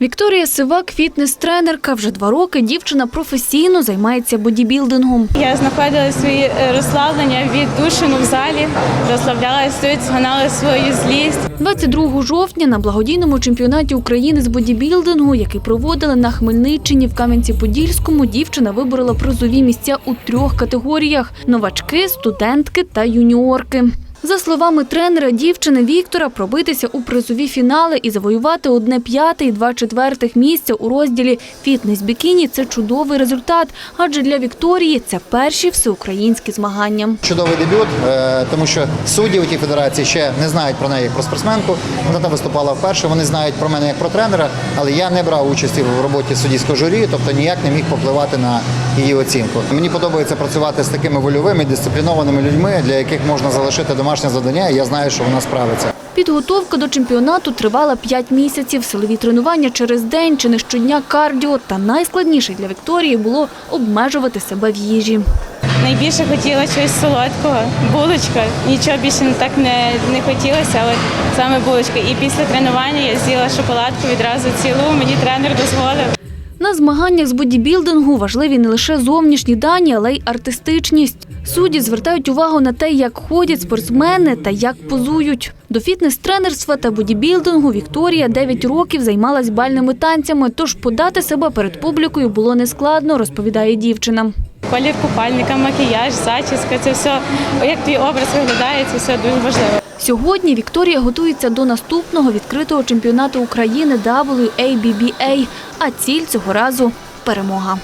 Вікторія Сивак, фітнес-тренерка. Вже два роки дівчина професійно займається бодібілдингом. Я знаходила свої е, розслаблення від душину в залі, розслаблялась тут, зганала свою злість. 22 жовтня на благодійному чемпіонаті України з бодібілдингу, який проводили на Хмельниччині в Кам'янці-Подільському, дівчина виборола призові місця у трьох категоріях: новачки, студентки та юніорки. За словами тренера дівчини Віктора, пробитися у призові фінали і завоювати одне п'яте і два четвертих місця у розділі фітнес-бікіні – це чудовий результат, адже для Вікторії це перші всеукраїнські змагання. Чудовий дебют, е, тому що судді у тій федерації ще не знають про неї як про спортсменку. Вона там виступала вперше. Вони знають про мене як про тренера, але я не брав участі в роботі суддівського журі, тобто ніяк не міг попливати на її оцінку. Мені подобається працювати з такими вольовими, дисциплінованими людьми, для яких можна залишити домашнє завдання. і Я знаю, що вона справиться. Підготовка до чемпіонату тривала 5 місяців. Силові тренування через день чи не щодня кардіо. Та найскладніше для Вікторії було обмежувати себе в їжі. Найбільше хотіла чогось солодкого, булочка. Нічого більше так не, не хотілося, але саме булочка. І після тренування я з'їла шоколадку відразу цілу, мені тренер дозволив. На змаганнях з бодібілдингу важливі не лише зовнішні дані, але й артистичність. Судді звертають увагу на те, як ходять спортсмени та як позують. До фітнес-тренерства та бодібілдингу Вікторія 9 років займалась бальними танцями, тож подати себе перед публікою було нескладно, розповідає дівчина. Колір купальника, макіяж, зачіска це все, як твій образ виглядає, це все дуже важливо. Сьогодні Вікторія готується до наступного відкритого чемпіонату України WABBA, а ціль цього разу перемога.